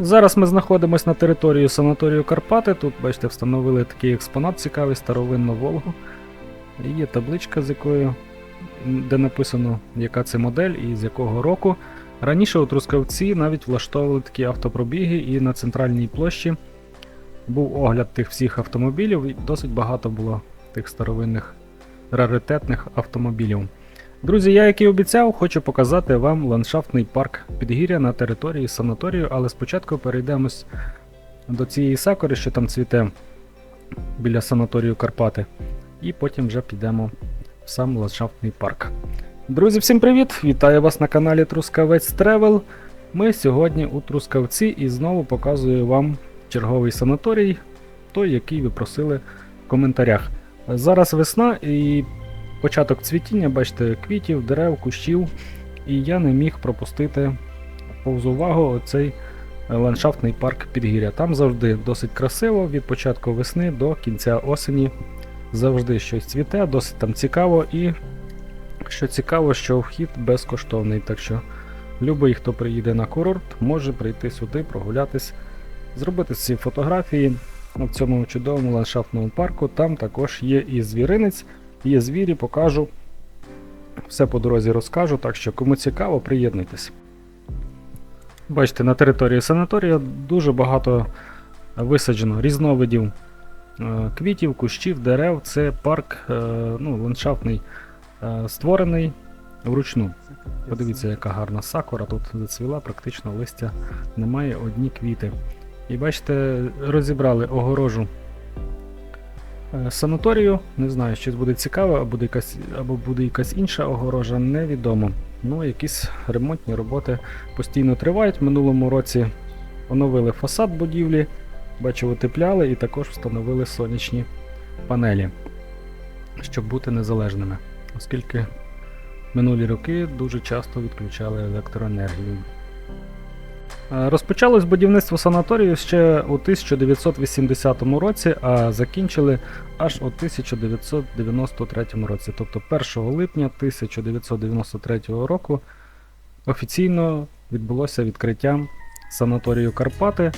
Зараз ми знаходимося на території санаторію Карпати. Тут, бачите, встановили такий експонат цікавий, старовинну Волгу. Є табличка, з якою, де написано, яка це модель і з якого року. Раніше у Трускавці навіть влаштовували такі автопробіги, і на центральній площі був огляд тих всіх автомобілів, і досить багато було тих старовинних раритетних автомобілів. Друзі, я як і обіцяв, хочу показати вам ландшафтний парк Підгір'я на території санаторію, але спочатку перейдемось до цієї сакури, що там цвіте біля санаторію Карпати, і потім вже підемо в сам ландшафтний парк. Друзі, всім привіт! Вітаю вас на каналі Трускавець Тревел. Ми сьогодні у Трускавці і знову показую вам черговий санаторій, той, який ви просили в коментарях. Зараз весна і початок цвітіння, бачите, квітів, дерев, кущів, і я не міг пропустити повз увагу оцей е, ландшафтний парк Підгір'я. Там завжди досить красиво від початку весни до кінця осені. Завжди щось цвіте, досить там цікаво і що цікаво, що вхід безкоштовний. Так що любий, хто приїде на курорт, може прийти сюди, прогулятись, зробити ці фотографії в цьому чудовому ландшафтному парку. Там також є і звіринець, є звірі, покажу. Все по дорозі розкажу, так що кому цікаво, приєднуйтесь. Бачите, на території санаторія дуже багато висаджено різновидів е, квітів, кущів, дерев. Це парк е, ну, ландшафтний, е, створений вручну. Подивіться, яка гарна сакура тут зацвіла, практично листя немає, одні квіти. І бачите, розібрали огорожу е, санаторію. Не знаю, щось буде цікаве, або буде якась, або буде якась інша огорожа, невідомо. Ну, якісь ремонтні роботи постійно тривають. В минулому році оновили фасад будівлі, бачу, утепляли і також встановили сонячні панелі, щоб бути незалежними, оскільки минулі роки дуже часто відключали електроенергію. Е, Розпочалось будівництво санаторію ще у 1980 році, а закінчили аж у 1993 році. Тобто 1 липня 1993 року офіційно відбулося відкриття санаторію Карпати,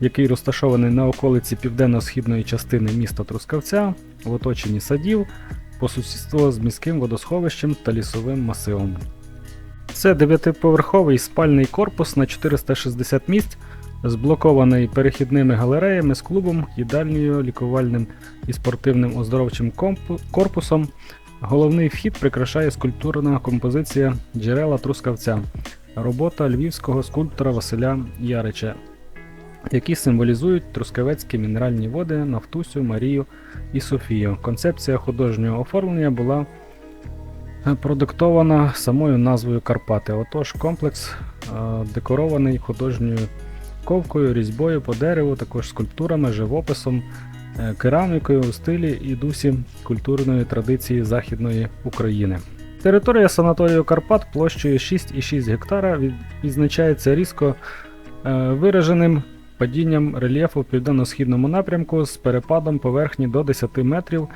який розташований на околиці південно-східної частини міста Трускавця, в оточенні садів, по сусідству з міським водосховищем та лісовим масивом. Це дев'ятиповерховий спальний корпус на 460 місць, зблокований перехідними галереями з клубом, їдальнею, лікувальним і спортивним оздоровчим корпусом. Головний вхід прикрашає скульптурна композиція джерела Трускавця, робота львівського скульптора Василя Ярича, які символізують трускавецькі мінеральні води Нафтусю, Марію і Софію. Концепція художнього оформлення була продиктована самою назвою Карпати. Отож, комплекс е, декорований художньою ковкою, різьбою по дереву, також скульптурами, живописом, е, керамікою у стилі і дусі культурної традиції Західної України. Територія санаторію Карпат площею 6,6 гектара від- відзначається різко е, вираженим падінням рельєфу в південно-східному напрямку з перепадом поверхні до 10 метрів.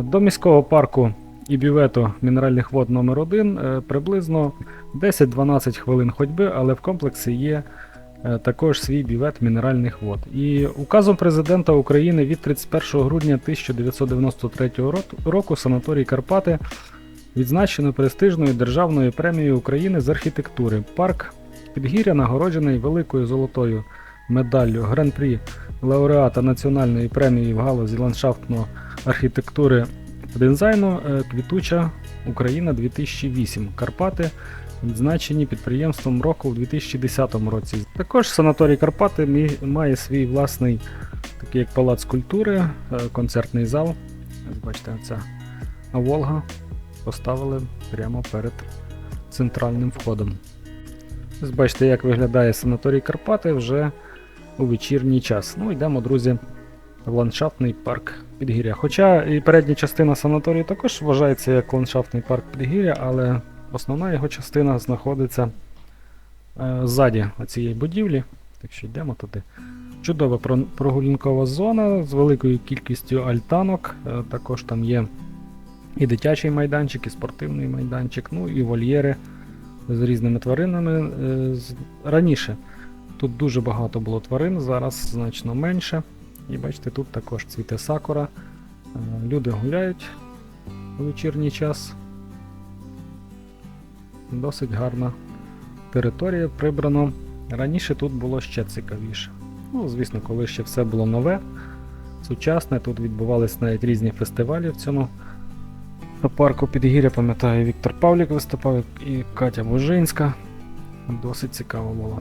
До міського парку і бювету мінеральних вод номер 1 приблизно 10-12 хвилин ходьби, але в комплексі є е, також свій бювет мінеральних вод. І указом президента України від 31 грудня 1993 року санаторій Карпати відзначено престижною державною премією України з архітектури. Парк Підгір'я нагороджений великою золотою медаллю Гран-прі лауреата Національної премії в галузі ландшафтної архітектури та е, Квітуча Україна 2008 Карпати. Відзначені підприємством року в 2010 році. Також санаторій Карпати має свій власний, такий як палац культури, е, концертний зал. Бачите, ця Волга поставили прямо перед центральним входом. Бачите, як виглядає санаторій Карпати вже у вечірній час. Ну, йдемо, друзі, в ландшафтний парк Підгір'я. Хоча і передня частина санаторію також вважається як ландшафтний парк Підгір'я, але основна його частина знаходиться е, ззаді цієї будівлі. Так що йдемо туди. Чудова прогулянкова зона з великою кількістю альтанок. Е, також там є і дитячий майданчик, і спортивний майданчик, ну і вольєри з різними тваринами. Е, з- Раніше Тут дуже багато було тварин, зараз значно менше. І бачите, тут також цвіте сакура. Е, Люди гуляють у вечірній час. Досить гарна територія прибрано. Раніше тут було ще цікавіше. Ну, звісно, коли ще все було нове, сучасне, тут відбувались навіть різні фестивалі в цьому парку Підгір'я, пам'ятаю, Віктор Павлік виступав і Катя Бужинська. Досить цікаво було.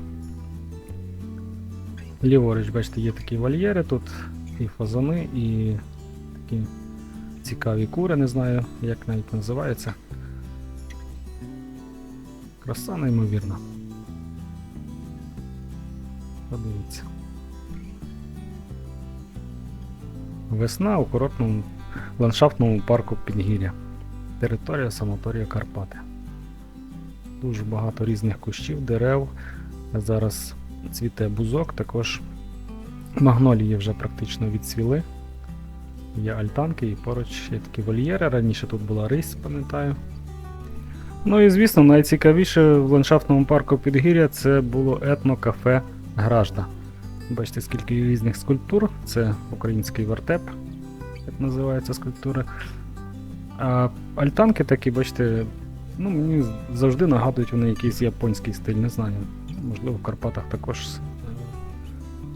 Ліворуч, бачите, є такі вольєри, тут і фазани, і такі цікаві кури, не знаю, як навіть називається. Краса неймовірна. Подивіться. Весна у курортному ландшафтному парку Підгір'я. Територія санаторія Карпати. Дуже багато різних кущів, дерев. Зараз цвіте бузок, також магнолії вже практично відцвіли. Є альтанки і поруч є такі вольєри. Раніше тут була рись, пам'ятаю. Ну і звісно, найцікавіше в ландшафтному парку Підгір'я це було етнокафе Гражда. Бачите, скільки різних скульптур. Це український вертеп, як називається скульптура. А альтанки такі, бачите, ну мені завжди нагадують вони якийсь японський стиль, не знаю. Можливо, в Карпатах також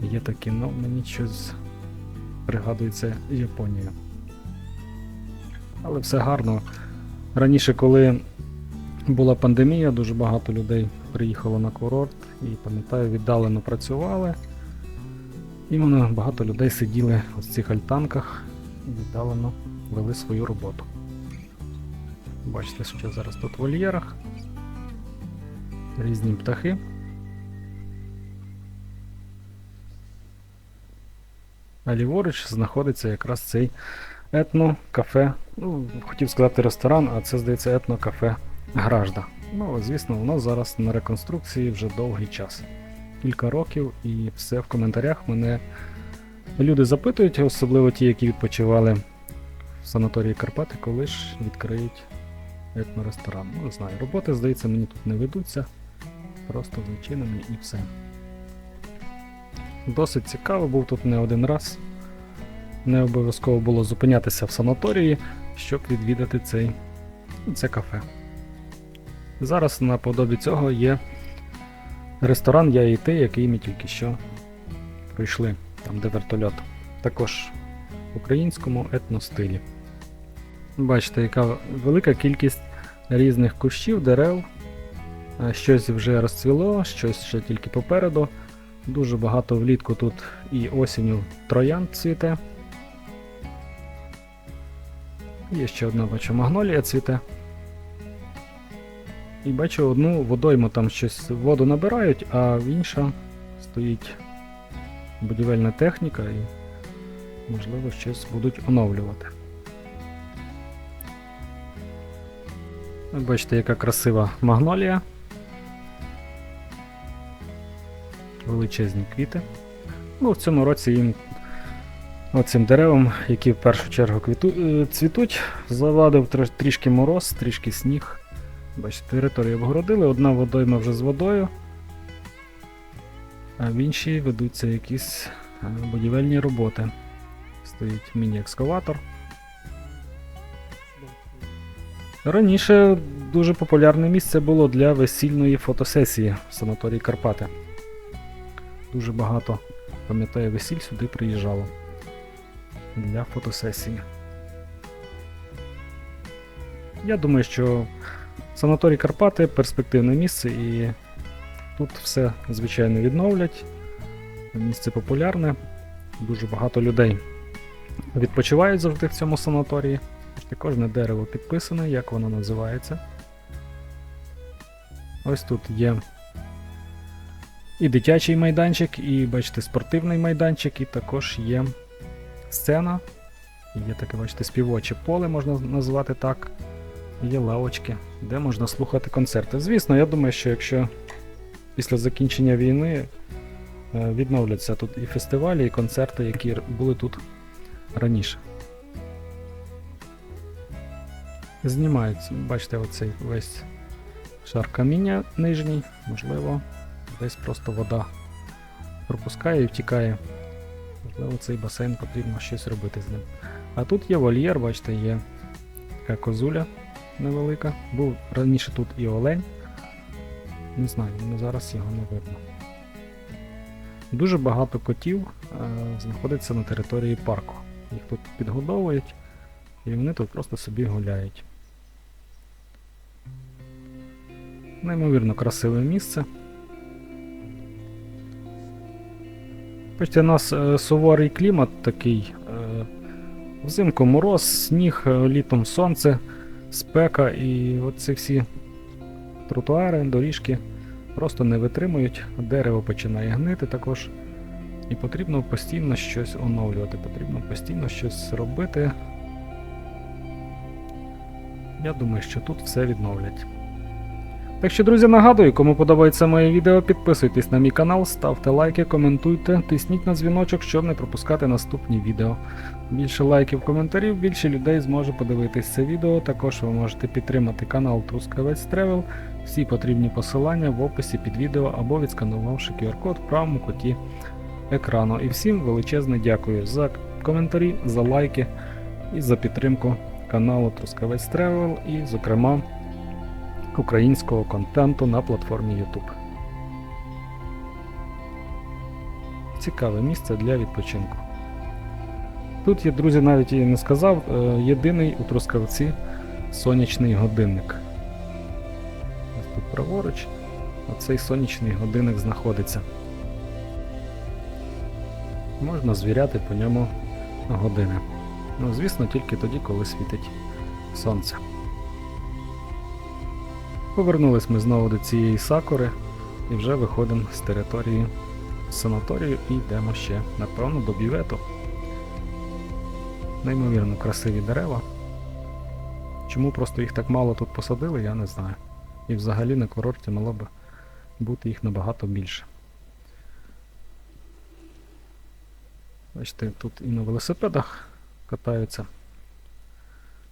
є такі, ну мені щось пригадується Японія. Але все гарно. Раніше, коли була пандемія, дуже багато людей приїхало на курорт і, пам'ятаю, віддалено працювали. Іменно багато людей сиділи в цих альтанках і віддалено вели свою роботу. Бачите, що зараз тут в вольєрах. Різні птахи. А ліворуч знаходиться якраз цей етно-кафе. Ну, хотів сказати ресторан, а це, здається, етно-кафе Гражда. Ну, звісно, воно зараз на реконструкції вже довгий час. Кілька років, і все в коментарях мене люди запитують, особливо ті, які відпочивали в санаторії Карпати, коли ж відкриють етноресторан. Ну, не знаю, роботи, здається, мені тут не ведуться. Просто зачинені і все. Досить цікаво, був тут не один раз. Не обов'язково було зупинятися в санаторії, щоб відвідати цей, це кафе. Зараз наподобі цього є ресторан Я і ти, який ми тільки що пройшли, там де вертольот. Також в українському етностилі. Бачите, яка велика кількість різних кущів, дерев. Е, Щось вже розцвіло, щось ще тільки попереду. Дуже багато влітку тут і осінню троянд цвіте. Є ще одна бачу магнолія цвіте. І бачу одну водойму, там щось воду набирають, а в інша стоїть будівельна техніка і, можливо, щось будуть оновлювати. Бачите, яка красива магнолія. Величезні квіти. Ну, в цьому році їм оцим деревам, які в першу чергу квіту, е, цвітуть, завадив трішки мороз, трішки сніг. Бачите, територію обгородили, одна водойма вже з водою, а в іншій ведуться якісь е, будівельні роботи. Стоїть міні-екскаватор. Раніше дуже популярне місце було для весільної фотосесії в санаторії Карпати. Дуже багато, пам'ятаю, весіль сюди приїжджало для фотосесії. Я думаю, що санаторій Карпати перспективне місце і тут все звичайно відновлять. Місце популярне, дуже багато людей відпочивають завжди в цьому санаторії. Кожне дерево підписане, як воно називається. Ось тут є і дитячий майданчик, і бачите, спортивний майданчик, і також є сцена. Є таке, бачите, співоче поле, можна назвати так. Є лавочки, де можна слухати концерти. Звісно, я думаю, що якщо після закінчення війни е, відновляться тут і фестивалі, і концерти, які були тут раніше. Знімають, бачите, оцей весь шар каміння нижній, можливо, десь просто вода пропускає і втікає. Можливо, цей басейн потрібно щось робити з ним. А тут є вольєр, бачите, є така козуля невелика. Був раніше тут і олень. Не знаю, ну зараз його не видно. Дуже багато котів е, знаходиться на території парку. Їх тут підгодовують, і вони тут просто собі гуляють. Неймовірно красиве місце. Бачите, у нас е, суворий клімат такий. Е, взимку мороз, сніг, е, літом сонце, спека і оці всі тротуари, доріжки просто не витримують, дерево починає гнити також. І потрібно постійно щось оновлювати, потрібно постійно щось робити. Я думаю, що тут все відновлять. Так що, друзі, нагадую, кому подобається моє відео, підписуйтесь на мій канал, ставте лайки, коментуйте, тисніть на дзвіночок, щоб не пропускати наступні відео. Більше лайків, коментарів, більше людей зможе подивитись це відео. Також ви можете підтримати канал Трускавець Travel. Всі потрібні посилання в описі під відео або відсканувавши QR-код в правому куті екрану. І всім величезне дякую за коментарі, за лайки і за підтримку каналу Трускавець Travel і, зокрема, українського контенту на платформі YouTube. Цікаве місце для відпочинку. Тут є, друзі, навіть я не сказав, е, єдиний у Трускавці сонячний годинник. Ось тут праворуч, оцей сонячний годинник знаходиться. Можна звіряти по ньому години. Ну, звісно, тільки тоді, коли світить сонце. Повернулись ми знову до цієї сакури і вже виходимо з території санаторію і йдемо ще, напевно, до бювету. Неймовірно красиві дерева. Чому просто їх так мало тут посадили, я не знаю. І взагалі на курорті мало б бути їх набагато більше. Бачите, тут і на велосипедах катаються.